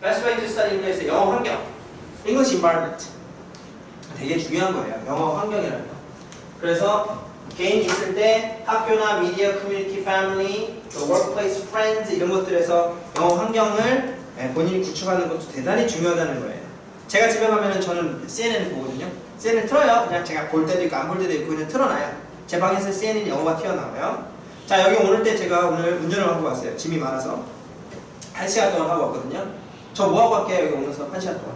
Best way to study English 영어 환경. English environment. 되게 중요한 거예요. 영어 환경이라는 거. 그래서 개인이 있을 때 학교나 미디어, 커뮤니티, 패밀리, 또 workplace, friends 이런 것들에서 영어 환경을 예, 본인이 구축하는 것도 대단히 중요하다는 거예요. 제가 집에 가면은 저는 CNN 보거든요. CNN 틀어요. 그냥 제가 볼 때도 있고 안 볼 때도 있고 그냥 틀어놔요. 제 방에서 CNN 영어가 튀어나와요. 자 여기 오늘 때 제가 오늘 운전을 하고 왔어요. 짐이 많아서 한 시간 동안 하고 왔거든요. 저 뭐 하고 갈게요 여기 오면서 한 시간 동안.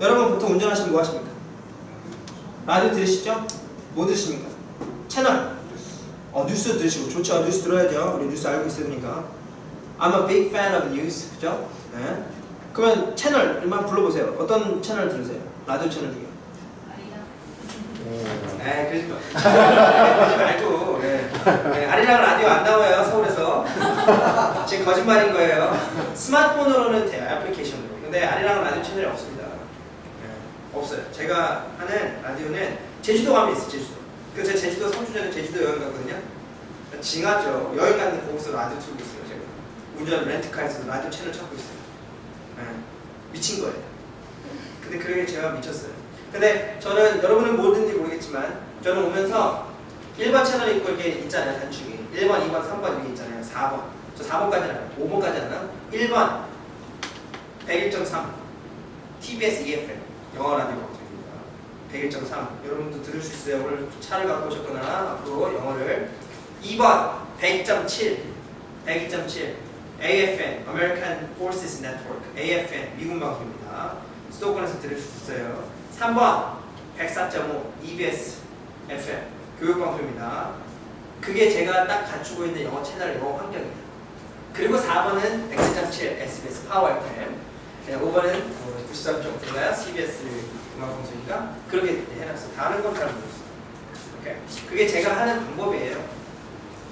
여러분 보통 운전하시면 뭐 하십니까? 라디오 들으시죠? 뭐 들으십니까? 채널. 어 뉴스 들으시고 좋죠. 뉴스 들어야죠. 우리 뉴스 알고 있으니까. I'm a big fan of news. 그죠? 네. 그러면 채널만 불러보세요. 어떤 채널 들으세요? 라디오 채널 중에. 네, 그러지 마. 그러지 말고. 네. 네, 아리랑 라디오 안 나와요 서울에서. 지금 거짓말인 거예요. 스마트폰으로는 돼요 애플리케이션으로. 근데 아리랑 라디오 채널이 없습니다. 네, 없어요. 제가 하는 라디오는 제주도 가면 있어 제주도. 제가 제주도 3주 전에 제주도 여행 갔거든요. 징하죠. 여행 갔는데 거기서 라디오 틀고 있어요 제가. 운전 렌트카에서 라디오 채널 찾고 있어요. 네, 미친 거예요. 근데 그게 제가 미쳤어요. 근데 저는 여러분은 뭐든지 모르겠지만 저는 오면서 1번 채널 있고 이렇게 있잖아요 단축이 1번, 2번, 3번 이게 있잖아요 4번 저 4번까지 알아요 5번까지 알아요 1번 101.3 TBS EFM 영어 라디오 방송입니다. 101.3 여러분도 들을 수 있어요. 오늘 차를 갖고 오셨거나 앞으로 영어를. 2번 100.7 102.7 AFN American Forces Network AFN 미군 방송입니다. 수도권에서 들을 수 있어요. 3번 104.5 EBS FM 교육방송입니다. 그게 제가 딱 갖추고 있는 영어 채널 영어 환경이에요. 그리고 4번은 100.7 SBS 파워 FM 네, 5번은 93.9가 CBS 음악방송이니까 그렇게 해놨어요. 다른 건 잘 모르겠어요. 오케이. 그게 제가 하는 방법이에요.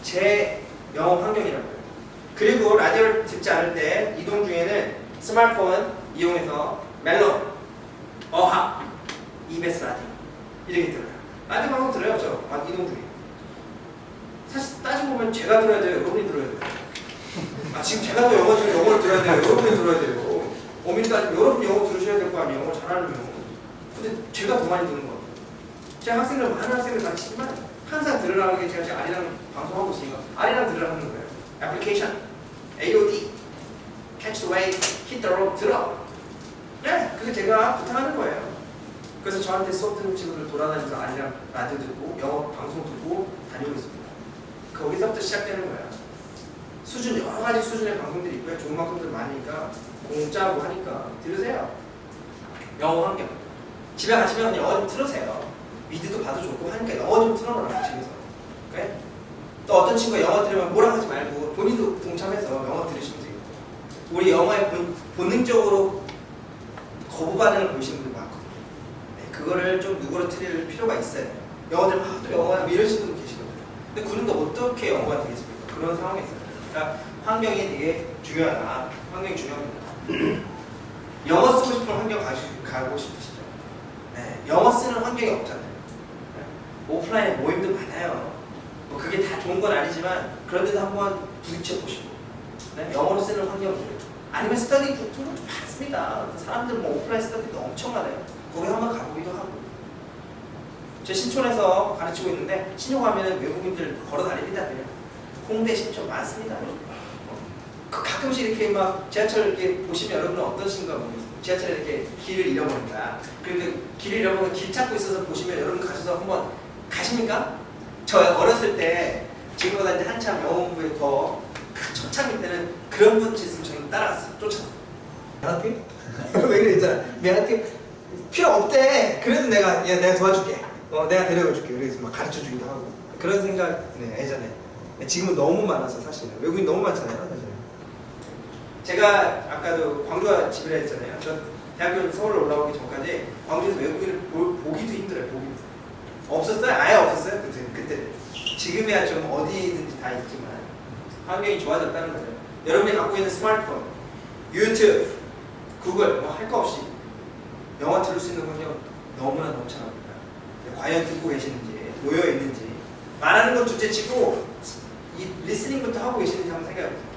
제 영어 환경이라고요. 그리고 라디오를 듣지 않을 때 이동 중에는 스마트폰 이용해서 멜론, 어학, EBS 라디오 이렇게 들어요. 라디오 방송 들어요, 저 아, 이동 중에. 사실 따지고 보면 제가 들어야 돼요, 여러분이 들어야 돼요. 아 지금 제가 더 영어 지금 영어를 들어야 돼요, 여러분이 들어야 돼요. 어머니 따지면 여러분이 영어 들으셔야 될 거 아니에요, 영어 잘하면. 근데 제가 더 많이 듣는 것 같아요. 제가 학생들 많은 학생들 가르치지만 항상 들으라는 게 제가 지금 아리랑 방송하고 있으니까 아리랑 들으라는 거예요. 애플리케이션, AOD, Catch the Wave, Hit the Road 들어. 네, 그게 제가 부탁하는 거예요. 그래서 저한테 수업 듣는 친구들 돌아다니면서 아니랑 라디오 듣고 영어 방송 듣고 다니고 있습니다. 거기서부터 시작되는 거야. 수준 여러 가지 수준의 방송들이 있고요. 좋은 방송들 많으니까 공짜고 하니까 들으세요. 영어 환경. 집에 가시면 영어 좀 틀으세요. 미드도 봐도 좋고 하니까 영어 좀 틀어놓으라 집에서. 그래? 또 어떤 친구가 영어 들으면 뭐라 하지 말고 본인도 동참해서 영어 들으시면 되겠고. 우리 영어에 본, 본능적으로 거부 반응을 보이시는 분들 많거든요. 네, 그거를 좀 누그러뜨릴 필요가 있어요. 영어들 아, 또 영어야 뭐 이러시는 분도 계시거든요. 근데 그런데 어떻게 영어가 되겠습니까? 그런 있어요. 그러니까 환경이 되게 중요하다. 환경이 중요합니다. 영어 쓰고 싶은 환경 가고 싶으시죠? 네, 영어 쓰는 환경이 없잖아요. 네, 오프라인에 모임도 많아요. 뭐 그게 다 좋은 건 아니지만 그런데도 한번 부딪혀 보시고 네, 영어로 쓰는 환경들 아니면 스터디 그룹도 좀 많습니다. 사람들 뭐 오프라인 스터디도 엄청 많아요. 거기 한번 가보기도 하고. 제 신촌에서 가르치고 있는데 가면은 외국인들 걸어 다닙니다. 그냥 홍대 신촌 많습니다. 그 가끔씩 이렇게 막 지하철 이렇게 보시면 여러분은 어떠신가 모르겠어요. 지하철에 이렇게 길을 잃어버린다. 그런데 길을 잃어버리면 길 찾고 있어서 보시면 여러분 가셔서 한번 가십니까? 저 어렸을 때 지금보다 이제 한참 영어 공부에 더 초창기 때는 그런 분 있으면 저는 따라갔어요. 쫓아서. 미안할게. 왜 그래 있잖아. 미안할게. 필요 없대. 그래도 내가 야 내가 도와줄게. 어 내가 데려가 줄게. 그래서 막 가르쳐 주기도 하고 그런 생각 네 예전에. 지금은 너무 많아서 사실은 외국인 너무 많잖아요. 제가 아까도 광주와 집을 했잖아요. 전 대학교 서울 올라오기 전까지 광주에서 외국인을 보, 보기도 힘들어요. 보기도. 없었어요? 아예 없었어요? 그때 그때. 지금이야 좀 어디든지 다 있지만 환경이 좋아졌다는 거죠. 여러분이 갖고 있는 스마트폰, 유튜브, 구글 뭐 할 거 없이 영어 들을 수 있는 환경 너무나 넘쳐납니다. 과연 듣고 계시는지 놓여 있는지 말하는 건 둘째 치고 이 리스닝부터 하고 계시는지 한번 생각해 보세요.